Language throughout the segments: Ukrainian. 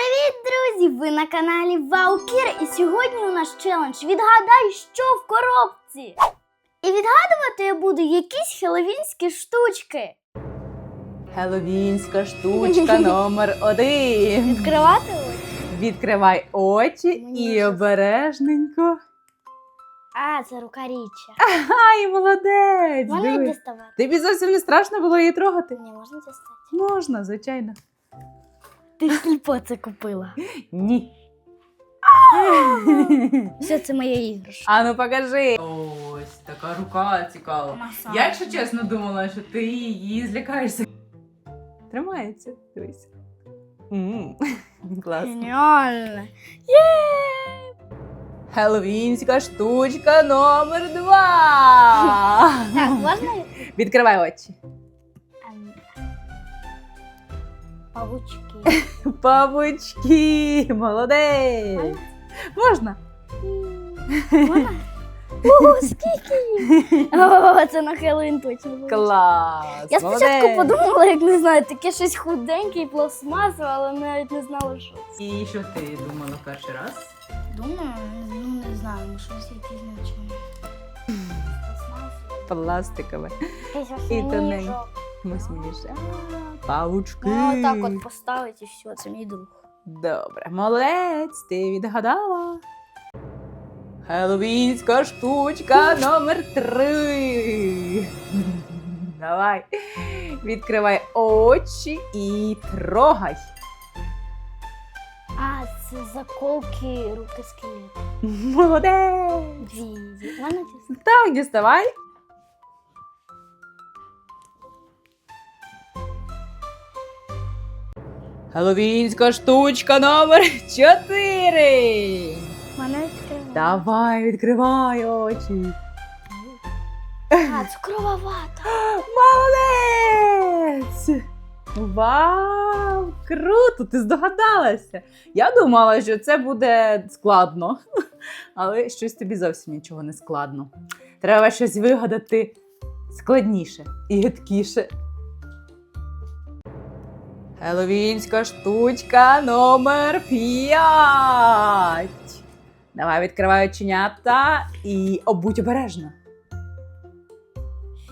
Привіт, друзі! Ви на каналі Ваукір, і сьогодні у нас челендж Відгадай, що в коробці. І відгадувати я буду якісь хеловінські штучки. Хеловінська штучка номер один. Відкривати очі? Відкривай очі Мені і обережненько. А, це рукаріччя. Ай, молодець! Можна диви. діставати? Тобі зовсім не страшно було її трогати? Ні, можна дістати. Можна, звичайно. Ти сліпо це купила. Ні. Все, це моя іграшка. А ну покажи. Ось така рука цікава. Масаж. Я, якщо чесно, думала, що ти її злякаєшся. Тримається, дивись. М, Класно. Геніально. Є! Хеллоуінська штучка номер два. Так, можна? Відкривай очі. Павучки. Павучки, молодець. Можна? Можна? О, скільки їх! О, це на Хеллоуін точно буде. Клас. Я спочатку молодець. подумала, як не знаю, таке щось худеньке і пластмасове, але навіть не знала, що це. І що ти думала перший раз? Думаю, ну не знаю, ну щось якісь значення. Пластикове. І тоненьке. осьміжок. Ми смієшся. Павучки. Ну, так от поставить і все, це мій друг. Добре, молодець, ти відгадала. Хеллоуінська штучка номер три. Давай. Відкривай очі і трогай. А, це заколки руки скелета. Молодець. Дві. Мене ті- Так, діставай. Хеллоуінська штучка номер 4. Мене відкриває. Давай, відкривай очі. А, цукрова вата. Молодець! Вау! Круто! Ти здогадалася. Я думала, що це буде складно, але щось тобі зовсім нічого не складно. Треба щось вигадати складніше і гидкіше. Хеловінська штучка номер 5. Давай відкривай оченята і обудь обережно.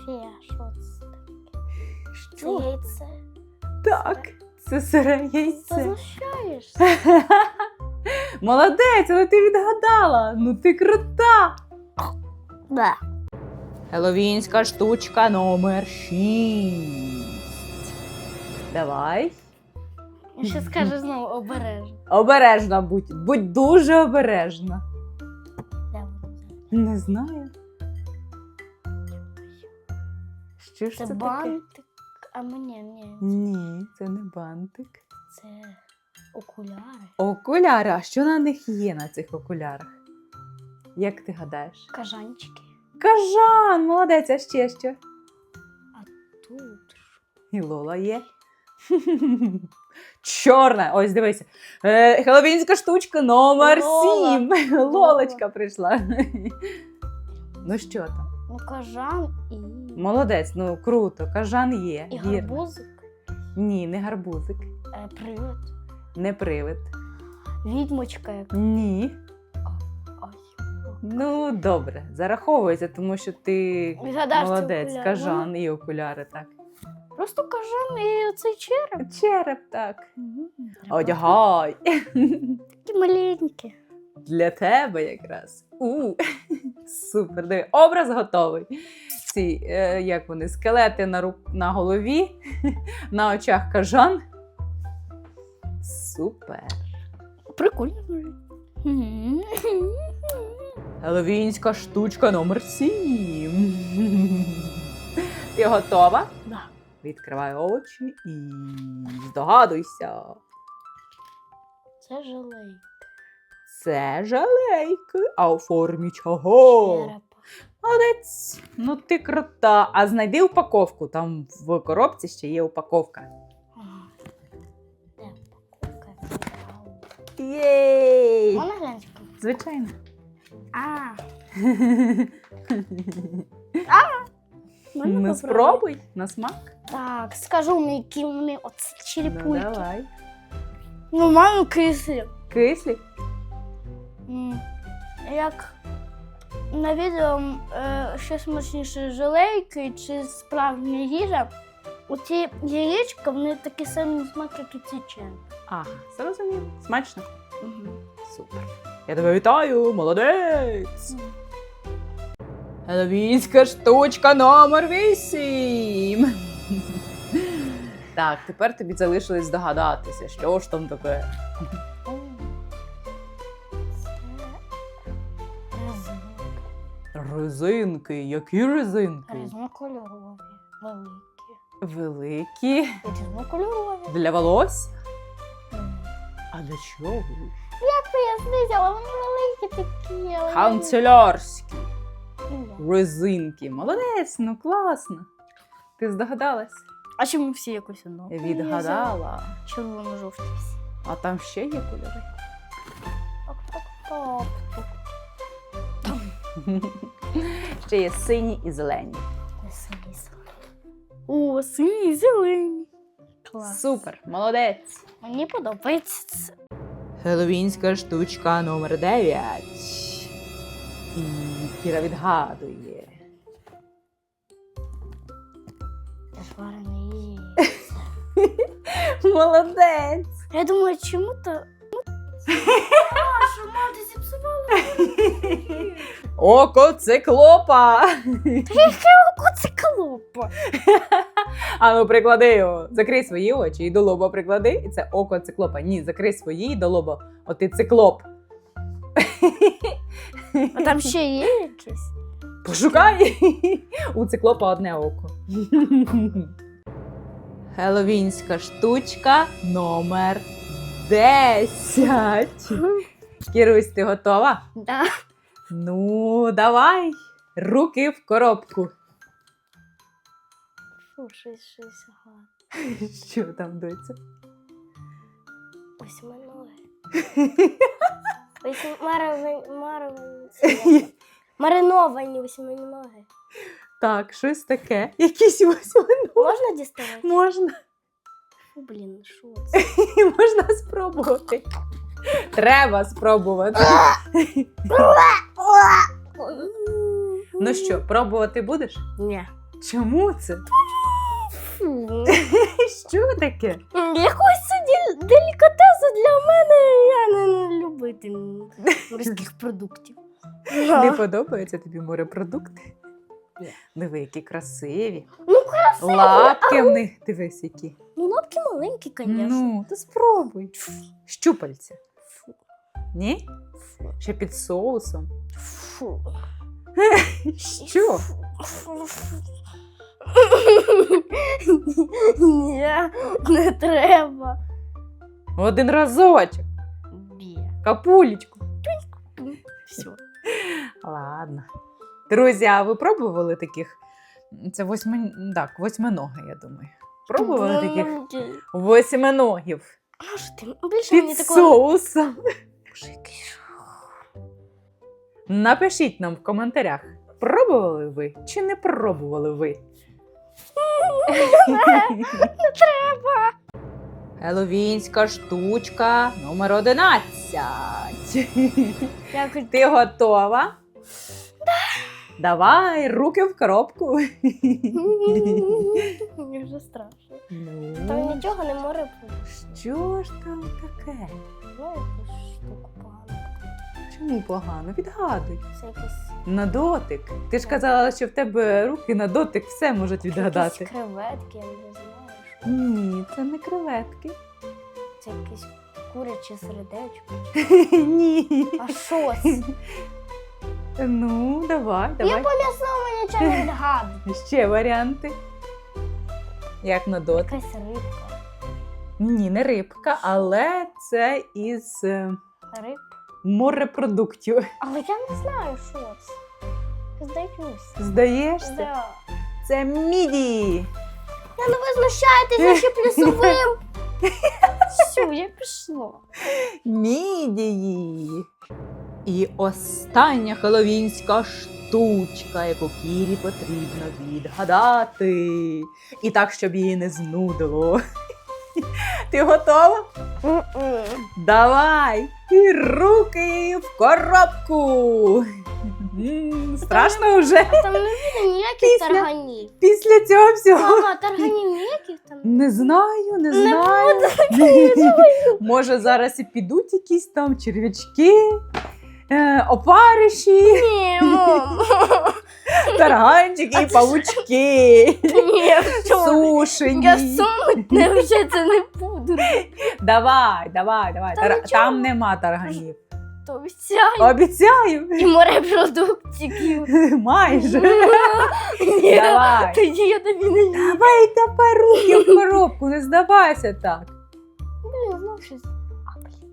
Фія, що це таке? Це яйце. Так, це сире Ти яйце. знущаєшся? Молодець, але ти відгадала. Ну ти крута. Да. Хеловінська штучка номер 6. Давай. І ще скаже знову обережно. Обережна будь. Будь дуже обережна. Де воно? Не знаю. Що ж Це це, таке? бантик. А мені ні. Ні, це не бантик. Це окуляри. Окуляри. А що на них є на цих окулярах? Як ти гадаєш? Кажанчики. Кажан, молодець, а ще що? А тут. І Лола є. Чорна. Ось дивися. Е, Хеловінська штучка номер Лола. 7. Лолочка прийшла. ну що там? Ну, кажан і. Молодець, ну круто. Кажан є. І вірно. гарбузик. Ні, не гарбузик, Е, привид. не привид. Відьмочка як. Ні. Ой. Ну, добре, зараховується, тому що ти Відгадав молодець, кажан і окуляри, так. Просто кажан і оцей череп. Череп, так. Треба Одягай. Такі маленькі. Для тебе якраз. У, супер. Диви, образ готовий. Ці, е, як вони, скелети на, рук, на голові, на очах кажан. Супер. Прикольно. Хеловінська штучка номер 7. Ти готова? Да. Відкривай очі і здогадуйся. Це желейка. Це жалейки, а у формі чого? Черепа. Молодець, ну ти крута. А знайди упаковку. Там в коробці ще є упаковка. Ага. Де упаковка? Єй! Вона. Звичайно. А, Ну, спробуй на смак. Так, скажу мені, які вони Ну, черепульки. давай. Нормально кислі. Кислі? М, Як на відео е, що смачніше желейки чи справжня їжа, оці яєчка, вони такі самі смак, як і ці чен. Ага, зрозуміло. Смачно. Супер. Я тебе вітаю, молодець! Геловінська штучка номер 8. Так, тепер тобі залишилось здогадатися, що ж там таке. Резинки, які резинки? Різнокольорові, великі. Великі Різнокольорові. для волосся. А для чого? Як пояснити, але вони великі такі. але- Канцелярські резинки. Молодець, ну класно. Ти здогадалась? А чому всі якось одно? Відгадала. Червоно-жовті всі. А там ще є кольори. Топ-топ-топ. Ще є сині і зелені. Сині зелені. О, сині і зелені. Клас. Супер, молодець. Мені подобається це. Хеллоуінська штучка номер 9. І Кіра відгадує. Яєчко. Молодець. Я думаю, чому то. А, що мати зіпсувала? Око циклопа. Око це колопа. А ну приклади його. Закрий свої очі і до лоба приклади. І це око циклопа. Ні, закрий свої і до лоба. От ти циклоп. А там ще є якісь? Пошукай. У циклопа одне око. Хеловінська штучка номер 10. Кірусь, ти готова? Да. Ну, давай. Руки в коробку. Фу, щось, щось гарне. Що там доця? Восьминоги. Восьми... Мариновані... Мариновані... Восьминоги. Так, щось таке. Якісь восьминоги. Можна діставати? Можна. Фу, блін, що це? Можна спробувати. Треба спробувати. Ну що, пробувати будеш? Ні. Чому це? Фу. Що таке? Якось це дел- делікатесу для мене. Я не любитель морських продуктів. Не подобаються тобі морепродукти? Диви, які красиві. Ну, красиво. Лапки в них дивись, які. Ну, лапки маленькі, звісно. Ну, то спробуй. Щупальця. Фу. Ні? Фу. Ще під соусом. Фу. Що? Фу. Ні, не треба. Один разочок. Бє. Капулечку. Все. Ладно. Друзі, а ви пробували таких? Це восьми... так, восьминоги, я думаю. Пробували таких восьминогів Може, ти більше мені такого. соусом. Напишіть нам в коментарях, пробували ви чи не пробували ви? Не треба. Геловінська штучка номер 11. Дякую. Ти готова? Давай, руки в коробку. Мені вже страшно. Ну, Там нічого не може бути. що ж там таке? Ну, якусь штуку погану. Чому погано? Відгадуй. Це якісь, На дотик. Ти ж казала, що в тебе руки на дотик все можуть відгадати. якісь креветки, я не знаю. Що. Ні, це не креветки. Це якесь куряче сердечко. Ні. А що це? Ну, давай, Я давай. по м'ясному нічого не відгадую. Ще варіанти. Як на дотик. Якась рибка. Ні, не рибка, але це із е, Риб. морепродуктів. Але я не знаю, що це. Здаюсь. Здаєшся? Да. Це міді. Я не ви знущаєтеся ще плюсовим. Все, я пішла. Мідії. І остання хеловінська штучка, яку Кірі потрібно відгадати. І так, щоб її не знудило. Ти готова? Давай! І руки в коробку! Страшно вже Там не буде ніяких Після. тарганів. після цього всього. Мама, тарганів ніяких там. Не знаю, не Не знаю. Може, зараз і підуть якісь там черв'ячки, е, опариші, Ні, мам. тарганчики, павучки, Ні, сушені. Я сунуть не вже це не буду. Давай, давай, давай. Та Тар- нічого. Там нема тарганів. То обіцяю. Обіцяю. І морепродуктиків. Майже. Ні, Давай. Тоді я тобі не вірю. Давай тепер руки в коробку, не здавайся так. Блін, знов щось. А, блін.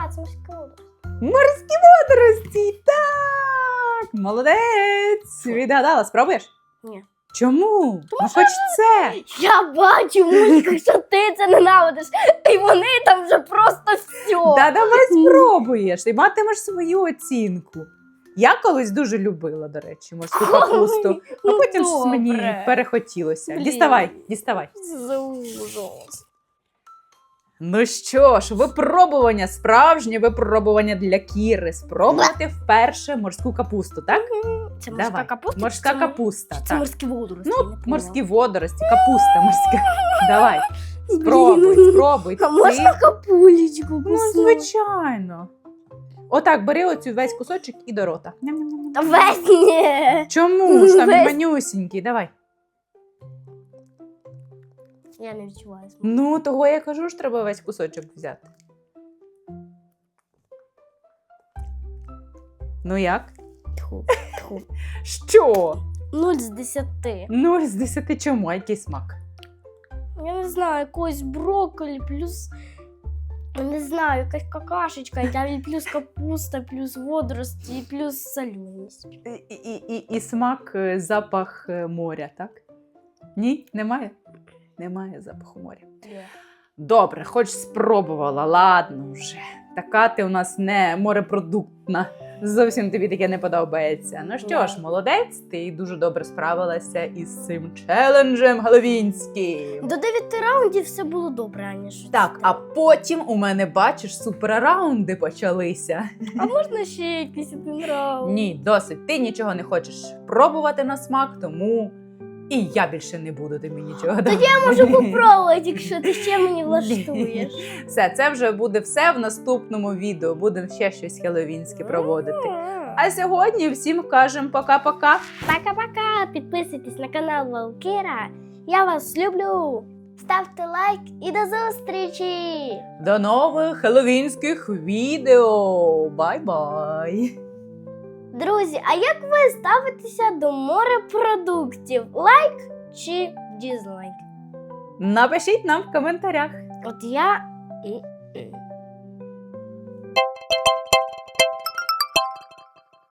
А, це вода. Морські водорості, так! Молодець! Відгадала, спробуєш? Ні. Чому? Ну хоч це. Я бачу, Мулька, що ти це ненавидиш. І вони там вже просто все. Та давай спробуєш і матимеш свою оцінку. Я колись дуже любила, до речі, морську капусту, а ну потім щось мені перехотілося. Діставай, діставай. За ужас. Ну що ж, випробування, справжнє випробування для Кіри. Спробувати вперше морську капусту, так? Це морська Давай. капуста? Морська це- капуста. чи Це так. морські водорості. Ну, морські водорості, капуста морська. Давай, спробуй, ну, спробуй. А можна капулечку Ну, звичайно. Отак, бери оцю весь кусочок і до рота. Ням-ням-ням. Та весь ні. Чому ж там Весь. манюсінький? Давай. Я не відчуваю смаку. Ну, того я кажу, ж треба весь кусочок взяти. Ну як? Тьху, тьху. Що? Нуль з десяти. Нуль з десяти чому? А який смак? Я не знаю, якось брокколі плюс. я Не знаю, якась какашечка, я плюс капуста, плюс водорості, плюс соленість. І, і, і, і смак, е, запах е, моря, так? Ні, немає? Немає запаху моря. Добре, хоч спробувала, ладно вже. Така ти у нас не морепродуктна. Зовсім тобі таке не подобається. Ну що ж, молодець, ти дуже добре справилася із цим челенджем галовінським. До дев'яти раундів все було добре, аніж. Так, а потім у мене, бачиш, суперраунди почалися. а можна ще якийсь один раунд? Ні, досить. Ти нічого не хочеш пробувати на смак, тому і я більше не буду тобі нічого Тоді давати. Можу попробувати, якщо ти ще мені влаштуєш. Все, це вже буде все в наступному відео. Будемо ще щось хеловінське проводити. А сьогодні всім кажемо пока-пока. Пока-пока! Підписуйтесь на канал Валкіра. Я вас люблю. Ставте лайк і до зустрічі! До нових хеловінських відео. Бай-бай! Друзі, а як ви ставитеся до морепродуктів? Лайк чи дізлайк? Напишіть нам в коментарях. От я і.